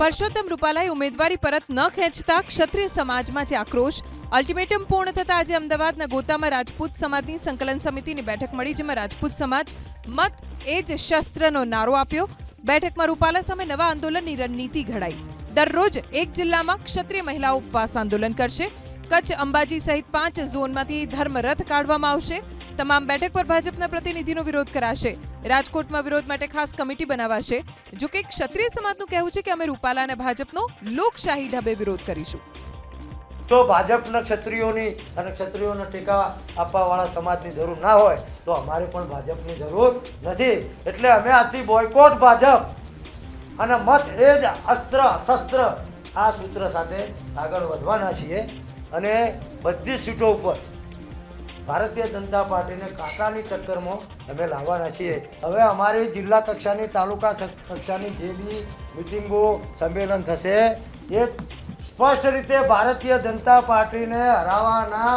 પરસોત્તમ રૂપાલાએ ઉમેદવારી પરત ન ખેંચતા ક્ષત્રિય સમાજમાં જે આક્રોશ અલ્ટિમેટમ પૂર્ણ થતા આજે અમદાવાદના ગોતામાં રાજપૂત સમાજની સંકલન સમિતિની બેઠક મળી, જેમાં રાજપૂત સમાજ મત એ જ શસ્ત્રનો નારો આપ્યો. બેઠકમાં રૂપાલા સામે નવા આંદોલનની રણનીતિ ઘડાઈ. દરરોજ એક જિલ્લામાં ક્ષત્રિય મહિલાઓ ઉપવાસ આંદોલન કરશે. કચ્છ અંબાજી સહિત પાંચ ઝોનમાંથી ધર્મરથ કાઢવામાં આવશે. તમામ બેઠક પર ભાજપના પ્રતિનિધિનો વિરોધ કરાશે. રાજકોટમાં વિરોધ માટે ખાસ કમિટી બનાવાશે. જો કે ક્ષત્રિય સમાજનું કહેવું છે કે અમે રૂપાલા અને ભાજપનો લોકશાહી ઢબે વિરોધ કરીશું. જો ભાજપના ક્ષત્રિયોની અને ક્ષત્રિયોને ટેકા આપવાવાળા સમાજની જરૂર ના હોય, તો અમારે પણ ભાજપની જરૂર નથી. એટલે અમે આજથી બોયકોટ ભાજપ. અને મત એ જ અસ્ત્ર, શસ્ત્ર આ સૂત્ર સાથે આગળ વધવાના છીએ. અને બધી સીટો ઉપર ભારતીય જનતા પાર્ટીને કાંટાની ટક્કરમાં અમે લાવવાના છીએ. હવે અમારી જિલ્લા કક્ષાની, તાલુકા કક્ષાની જે બી મિટિંગો, સંમેલન થશે, એ સ્પષ્ટ રીતે ભારતીય જનતા પાર્ટીને હરાવવાના